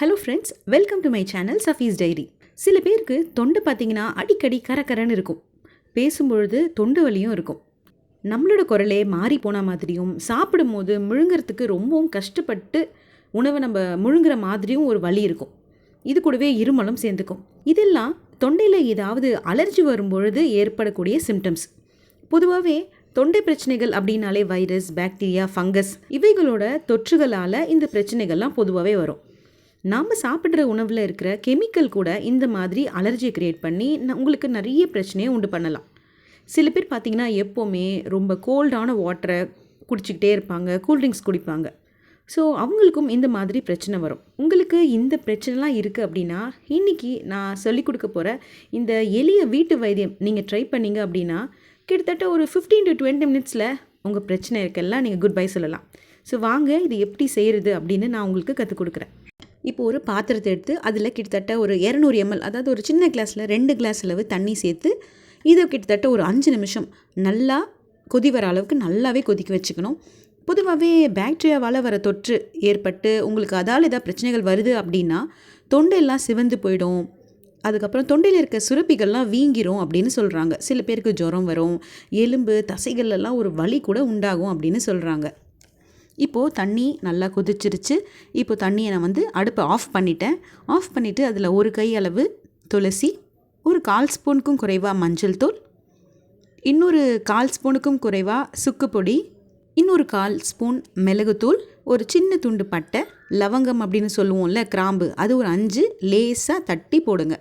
Hello friends welcome to my channel Safee's diary சில பேருக்கு தொண்டை பார்த்தீங்கன்னா அடிக்கடி கரக்கரன்னு இருக்கும். பேசும்பொழுது தொண்டு வலியும் இருக்கும். நம்மளோட குரலே மாறி போன மாதிரியும் சாப்பிடும்போது முழுங்கிறதுக்கு ரொம்பவும் கஷ்டப்பட்டு உணவை நம்ம முழுங்குற மாதிரியும் ஒரு வலி இருக்கும். இது கூடவே இருமலும் சேர்ந்துக்கும். இதெல்லாம் தொண்டையில் ஏதாவது அலர்ஜி வரும்பொழுது ஏற்படக்கூடிய சிம்டம்ஸ் பொதுவாகவே தொண்டை பிரச்சனைகள் அப்படின்னாலே வைரஸ் பாக்டீரியா ஃபங்கஸ் இவைகளோட தொற்றுகளால் இந்த பிரச்சனைகள்லாம் பொதுவாகவே வரும். நாம் சாப்பிட்ற உணவில் இருக்கிற கெமிக்கல் கூட இந்த மாதிரி அலர்ஜியை க்ரியேட் பண்ணி உங்களுக்கு நிறைய பிரச்சனையை உண்டு பண்ணலாம். சில பேர் பார்த்தீங்கன்னா எப்போவுமே ரொம்ப கோல்டான வாட்டரை குடிச்சிக்கிட்டே இருப்பாங்க கூல்ட்ரிங்க்ஸ் குடிப்பாங்க. ஸோ அவங்களுக்கும் இந்த மாதிரி பிரச்சனை வரும். உங்களுக்கு இந்த பிரச்சனைலாம் இருக்குது அப்படின்னா இன்றைக்கி நான் சொல்லிக் கொடுக்க போகிற இந்த எளிய வீட்டு வைத்தியம் நீங்கள் ட்ரை பண்ணீங்க அப்படின்னா கிட்டத்தட்ட ஒரு 15 டு டுவெண்ட்டி மினிட்ஸில் உங்கள் பிரச்சனை இருக்கெல்லாம் நீங்கள் குட் பை சொல்லலாம். ஸோ வாங்க இது எப்படி செய்கிறது அப்படின்னு நான் உங்களுக்கு கற்றுக் கொடுக்குறேன். இப்போ ஒரு பாத்திரத்தை எடுத்து அதில் கிட்டத்தட்ட ஒரு இரநூறு எம்எல் அதாவது ஒரு சின்ன கிளாஸில் ரெண்டு கிளாஸ் அளவு தண்ணி சேர்த்து இதை கிட்டத்தட்ட ஒரு அஞ்சு நிமிஷம் நல்லா கொதி வர அளவுக்கு நல்லாவே கொதிக்க வச்சுக்கணும். பொதுவாகவே பாக்டீரியாவால் வர தொற்று ஏற்பட்டு உங்களுக்கு அதால் ஏதாவது பிரச்சனைகள் வருது அப்படின்னா தொண்டையெல்லாம் சிவந்து போயிடும். அதுக்கப்புறம் தொண்டையில் இருக்க சுரப்பிகள்லாம் வீங்கிரும் அப்படின்னு சொல்கிறாங்க சில பேருக்கு ஜுரம் வரும் எலும்பு தசைகள்லாம் ஒரு வலி கூட உண்டாகும் அப்படின்னு சொல்கிறாங்க இப்போது தண்ணி நல்லா கொதிச்சிருச்சு. இப்போ தண்ணியை நான் வந்து அடுப்பை ஆஃப் பண்ணிட்டேன். ஆஃப் பண்ணிவிட்டு அதில் ஒரு கை அளவு துளசி ஒரு கால் ஸ்பூனுக்கும் குறைவாக மஞ்சள் தூள் இன்னொரு கால் ஸ்பூனுக்கும் குறைவாக சுக்கு பொடி இன்னொரு கால் ஸ்பூன் மிளகுத்தூள் ஒரு சின்ன துண்டு பட்டை லவங்கம் அப்படின்னு சொல்லுவோம்ல கிராம்பு அது ஒரு அஞ்சு லேசாக தட்டி போடுங்க.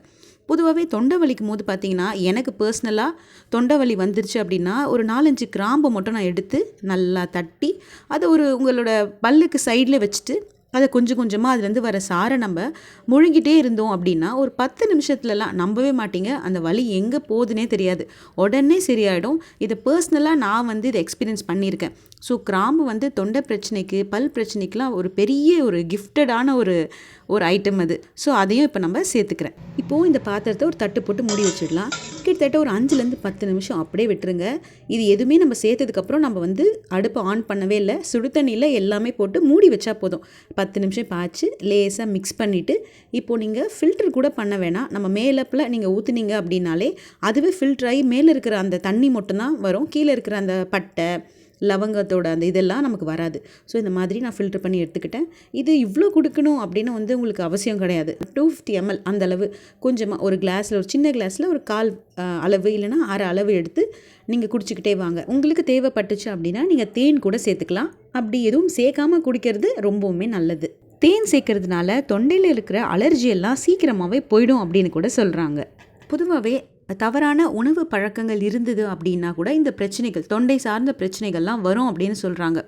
பொதுவாகவே தொண்டை வலிக்கும் போது பார்த்தீங்கன்னா எனக்கு பர்சனலாக தொண்டை வலி வந்துருச்சு அப்படின்னா ஒரு நாலஞ்சு கிராம்பை மட்டும் நான் எடுத்து நல்லா தட்டி அதை ஒரு உங்களோட பல்லுக்கு சைடில் வச்சுட்டு அதை கொஞ்சம் கொஞ்சமாக அதுலேருந்து வர சாரை நம்ம முழுங்கிட்டே இருந்தோம் அப்படின்னா ஒரு பத்து நிமிஷத்துலலாம் நம்பவே மாட்டீங்க. அந்த வலி எங்கே போகுதுன்னே தெரியாது. உடனே சரியாயிடும். இதை பர்சனலாக நான் வந்து இதை எக்ஸ்பீரியன்ஸ் பண்ணியிருக்கேன். ஸோ கிராம்பு வந்து தொண்டை பிரச்சனைக்கு பல் பிரச்சனைக்கெலாம் ஒரு பெரிய ஒரு கிஃப்டடான ஒரு ஒரு ஐட்டம் அது. ஸோ அதையும் இப்போ நம்ம சேர்த்துக்கிறேன். இப்போது இந்த பாத்திரத்தை ஒரு தட்டு போட்டு மூடி வச்சிடலாம். கிட்டத்தட்ட ஒரு அஞ்சுலேருந்து பத்து நிமிஷம் அப்படியே விட்டுருங்க. இது எதுவுமே நம்ம சேர்த்ததுக்கப்புறம் நம்ம வந்து அடுப்பை ஆன் பண்ணவே இல்லை. சுடு தண்ணியில் எல்லாமே போட்டு மூடி வச்சா போதும். பத்து நிமிஷம் பாய்ச்சி லேசாக மிக்ஸ் பண்ணிவிட்டு இப்போது நீங்கள் ஃபில்டர் கூட பண்ண வேணாம். நம்ம மேலப்பில் நீங்கள் ஊற்றுனீங்க அப்படின்னாலே அதுவே ஃபில்டர் ஆகி மேலே இருக்கிற அந்த தண்ணி மட்டும்தான் வரும். கீழே இருக்கிற அந்த பட்டை லவங்கத்தோட அந்த இதெல்லாம் நமக்கு வராது. ஸோ இந்த மாதிரி நான் ஃபில்டர் பண்ணி எடுத்துக்கிட்டேன். இது இவ்வளோ கொடுக்கணும் அப்படின்னு வந்து உங்களுக்கு அவசியம் கிடையாது. டூ ஃபிஃப்டி எம்எல் அந்த அளவு கொஞ்சமாக ஒரு கிளாஸில் ஒரு சின்ன கிளாஸில் ஒரு கால் அளவு இல்லைன்னா அரை அளவு எடுத்து நீங்கள் குடிச்சிக்கிட்டே வாங்க. உங்களுக்கு தேவைப்பட்டுச்சு அப்படின்னா நீங்கள் தேன் கூட சேர்த்துக்கலாம். அப்படி எதுவும் சேர்க்காம குடிக்கிறது ரொம்பவுமே நல்லது. தேன் சேர்க்கறதுனால தொண்டையில் இருக்கிற அலர்ஜி எல்லாம் சீக்கிரமாகவே போயிடும் அப்படின்னு கூட சொல்கிறாங்க பொதுவாகவே தவறான உணவு பழக்கங்கள் இருந்தது அப்படின்னா கூட இந்த பிரச்சனைகள் தொண்டை சார்ந்த பிரச்சனைகள்லாம் வரும் அப்படின்னு சொல்கிறாங்க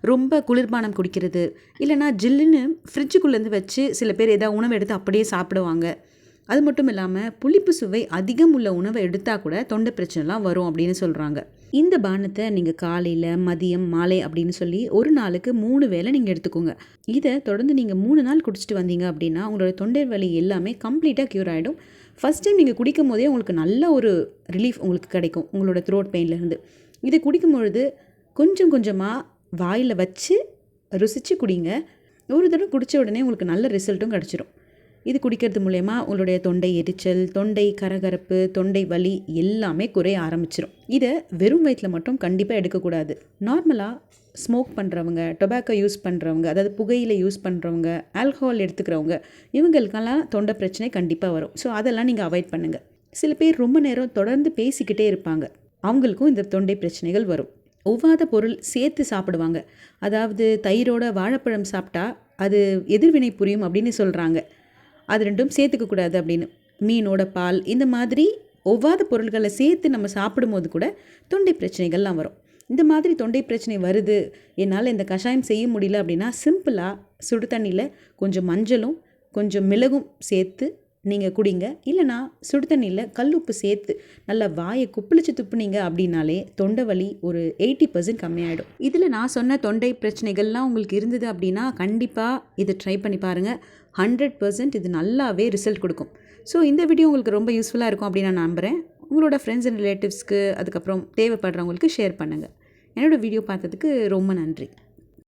ரொம்ப குளிர்பானம் குடிக்கிறது இல்லைன்னா ஜில்லுன்னு ஃப்ரிட்ஜுக்குள்ளேருந்து வச்சு சில பேர் ஏதாவது உணவு எடுத்து அப்படியே சாப்பிடுவாங்க. அது மட்டும் இல்லாமல் புளிப்பு சுவை அதிகம் உள்ள உணவை எடுத்தால் கூட தொண்டை பிரச்சனைலாம் வரும் அப்படின்னு சொல்கிறாங்க இந்த பானத்தை நீங்கள் காலையில் மதியம் மாலை அப்படின்னு சொல்லி ஒரு நாளுக்கு மூணு வேளை நீங்கள் எடுத்துக்கோங்க. இதை தொடர்ந்து நீங்கள் மூணு நாள் குடிச்சிட்டு வந்தீங்க அப்படின்னா உங்களோட தொண்டை வலி எல்லாமே கம்ப்ளீட்டாக க்யூர் ஆகிடும் ஃபஸ்ட் டைம் நீங்கள் குடிக்கும் போதே உங்களுக்கு நல்ல ஒரு ரிலீஃப் உங்களுக்கு கிடைக்கும் உங்களோட த்ரோட் பெயின்லேருந்து இதை குடிக்கும் பொழுது கொஞ்சம் கொஞ்சமாக வாயில் வச்சு ருசித்து குடிங்க. ஒரு தடவை குடித்த உடனே உங்களுக்கு நல்ல ரிசல்ட்டும் கிடச்சிரும். இது குடிக்கிறது மூலயமா உங்களுடைய தொண்டை எரிச்சல் தொண்டை கரகரப்பு தொண்டை வலி எல்லாமே குறைய ஆரம்பிச்சிடும் இதை வெறும் வயிற்றில் மட்டும் கண்டிப்பாக எடுக்கக்கூடாது. நார்மலாக ஸ்மோக் பண்ணுறவங்க டொபாக்கோ யூஸ் பண்ணுறவங்க அதாவது புகையில் யூஸ் பண்ணுறவங்க ஆல்கஹால் எடுத்துக்கிறவங்க இவங்களுக்கெல்லாம் தொண்டை பிரச்சனை கண்டிப்பாக வரும். ஸோ அதெல்லாம் நீங்கள் அவாய்ட் பண்ணுங்கள் சில பேர் ரொம்ப நேரம் தொடர்ந்து பேசிக்கிட்டே இருப்பாங்க. அவங்களுக்கும் இந்த தொண்டை பிரச்சனைகள் வரும். ஒவ்வாத பொருள் சேர்த்து சாப்பிடுவாங்க. அதாவது தயிரோட வாழைப்பழம் சாப்பிட்டா அது எதிர்வினை புரியும் அப்படின்னு சொல்கிறாங்க அது ரெண்டும் சேர்த்துக்க கூடாது அப்படின்னு. மீனோட பால் இந்த மாதிரி ஒவ்வாத பொருள்களை சேர்த்து நம்ம சாப்பிடும்போது கூட தொண்டை பிரச்சனைகள்லாம் வரும். இந்த மாதிரி தொண்டை பிரச்சனை வருது என்னால் இந்த கஷாயம் செய்ய முடியல அப்படின்னா சிம்பிளாக சுடு தண்ணியில் கொஞ்சம் மஞ்சளும் கொஞ்சம் மிளகும் சேர்த்து நீங்கள் குடிங்க. இல்லைனா சுடு தண்ணியில் கல்லுப்பு சேர்த்து நல்லா வாயை குப்பிளிச்சு துப்புனீங்க அப்படின்னாலே தொண்டை வலி ஒரு எயிட்டி பர்சன்ட் கம்மியாயிடும். இதில் நான் சொன்ன தொண்டை பிரச்சனைகள்லாம் உங்களுக்கு இருந்தது அப்படின்னா கண்டிப்பாக இதை ட்ரை பண்ணி பாருங்கள் ஹண்ட்ரட் பர்சன்ட் இது நல்லாவே ரிசல்ட் கொடுக்கும். ஸோ இந்த வீடியோ உங்களுக்கு ரொம்ப யூஸ்ஃபுல்லாக இருக்கும் அப்படின்னு நான் நம்புகிறேன் உங்களோட ஃப்ரெண்ட்ஸ் அண்ட் ரிலேட்டிவ்ஸ்க்கு அதுக்கப்புறம் தேவைப்படுறவங்களுக்கு ஷேர் பண்ணுங்கள் என்னோடய வீடியோ பார்த்ததுக்கு ரொம்ப நன்றி.